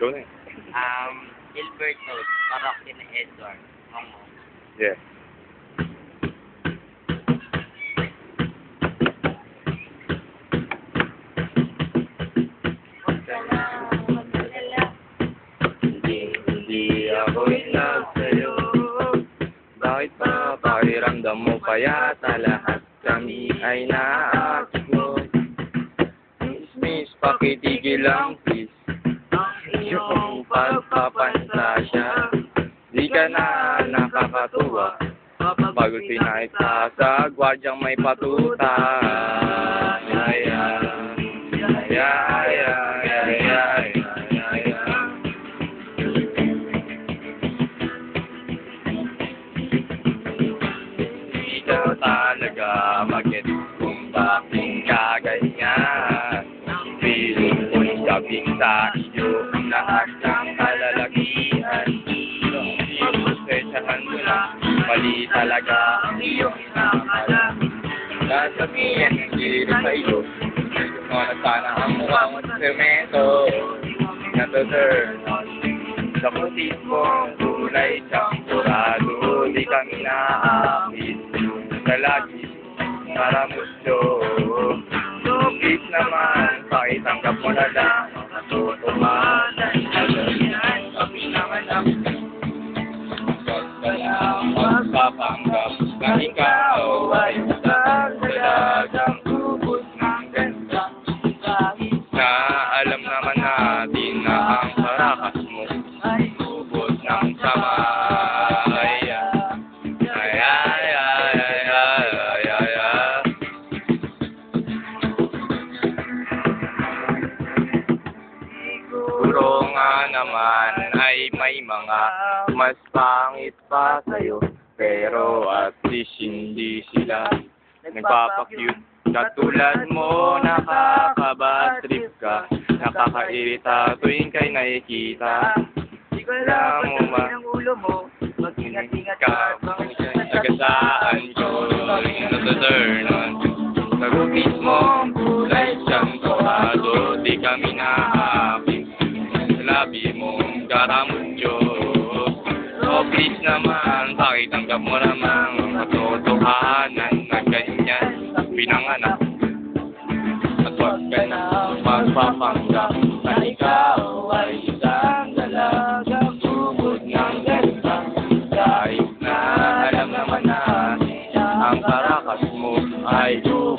Ikaw na eh. Um, Gilbert Note, Parokya na Edward. Momo. Yeah. Bakit ba pakiramdam mo kayata lahat kami ay naaakit mo? Miss, miss, pakitigil lang please. Yung pagpapansasya, di ka na nakakatuwa. Pagod pinahit ka sa gwardyang may patuta. Ay, ay, ay, ay, ay, ay, ay. Di ka talaga magit kung bakit ka ganyan. Feeling ko'y sabik sa iyo lahat ng kalalakihan. Pagpasensyahan mo na, mali talaga ang iyong inakala. Sasabihin, hindi rin sa iyo. Mga sana ang mukha mo sa semento. Natoturn sa putis mong kulay champurado Di kami naakit sa lagi para musto So please naman, pakitanggap mo na lang ikaw ay isang dalagang tubos ng ganda Na alam naman natin na ang karakas mo ay tubos ng sama Ay, ay, ay, ay, ay, ay, ay, naman ay may mga mas pangit pa sa'yo Pero at least hindi sila nagpapakyut Katulad mo, nakakabad trip ka. Nakakairita tuwing kay nakikita. Di ko Alam kung ba? ang ulo mo. Mag-ingat-ingat ka. Nagasaan ko. Nataturn on Nagupit mo kulay siyang torado Di kami Sa labi mong karamudyo So please naman Pakitanggap mo namang pinanganak At huwag ka na magpapanggap na ikaw ay isang dalaga Bubod ng ganda Kahit na alam naman na ang karakas mo ay buhay